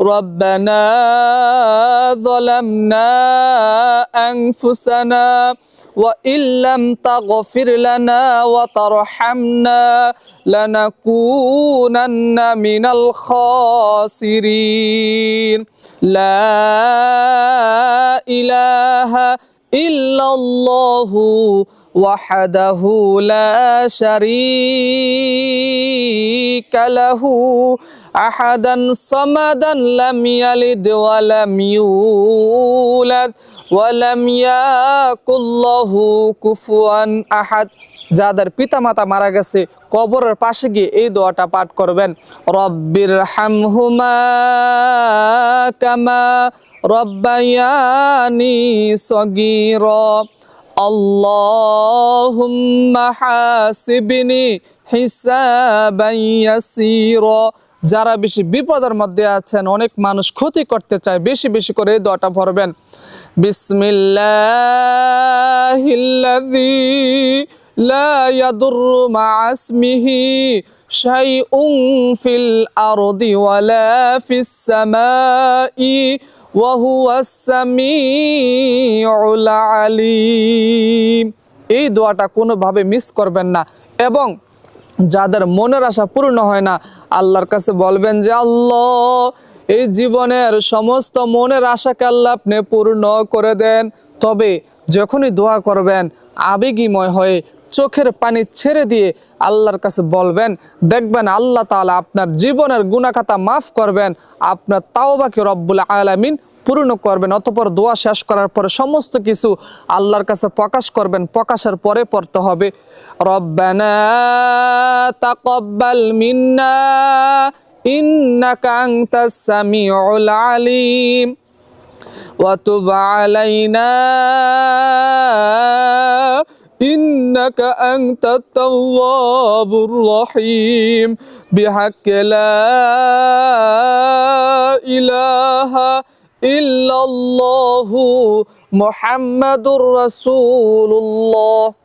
ربنا ظلمنا أنفسنا وإن لم تغفر لنا وترحمنا لنكونن من الخاسرين. لا إله إلا الله وحده لا شريك له أحدا صمدا لم يلد ولم يولد ওয়ালাম ইয়াকুল্লাহু কুফুয়ান আহাদ যাদের পিতামাতা মারা গেছে কবরের পাশে গিয়ে এই দোয়াটা পাঠ করবেন রব্বির হামহুমা কামা রব্বায়ানি সগীর আল্লাহুম্মা হাসিবনি হিসাবান ইয়াসীরা। যারা বেশি বিপদের মধ্যে আছেন, অনেক মানুষ ক্ষতি করতে চায়, বেশি বেশি করে দোয়াটা পড়বেন। বিসমিল্লাহিল্লাযী লা ইয়াদুররু মা ইসমিহি শাইউন ফিল আরদি ওয়ালা ফিস সামাই। এই দোয়াটা কোনোভাবে মিস করবেন না। এবং যাদের মনের আশা পূর্ণ হয় না, আল্লাহর কাছে বলবেন যে, আল্লাহ, এই জীবনের সমস্ত মনের আশাকে আল্লাহ আপনি পূর্ণ করে দেন। তবে যখনই দোয়া করবেন, আবেগীময় হয়ে চোখের পানি ছেড়ে দিয়ে আল্লাহর কাছে বলবেন দেখবেন আল্লাহ তাআলা আপনার জীবনের গুণাখাতা মাফ করবেন আপনার তাওবাকে রব্বুল আলামিন পূর্ণ করবেন অতপর দোয়া শেষ করার পরে সমস্ত কিছু আল্লাহর কাছে প্রকাশ করবেন প্রকাশের পরে পড়তে হবে রব্বানা তাকাব্বাল মিন্না ইন্নাকা আনতাস সামিউল আলিম وتب علينا إنك أنت التواب الرحيم. بحق لا إله إلا الله محمد رسول الله.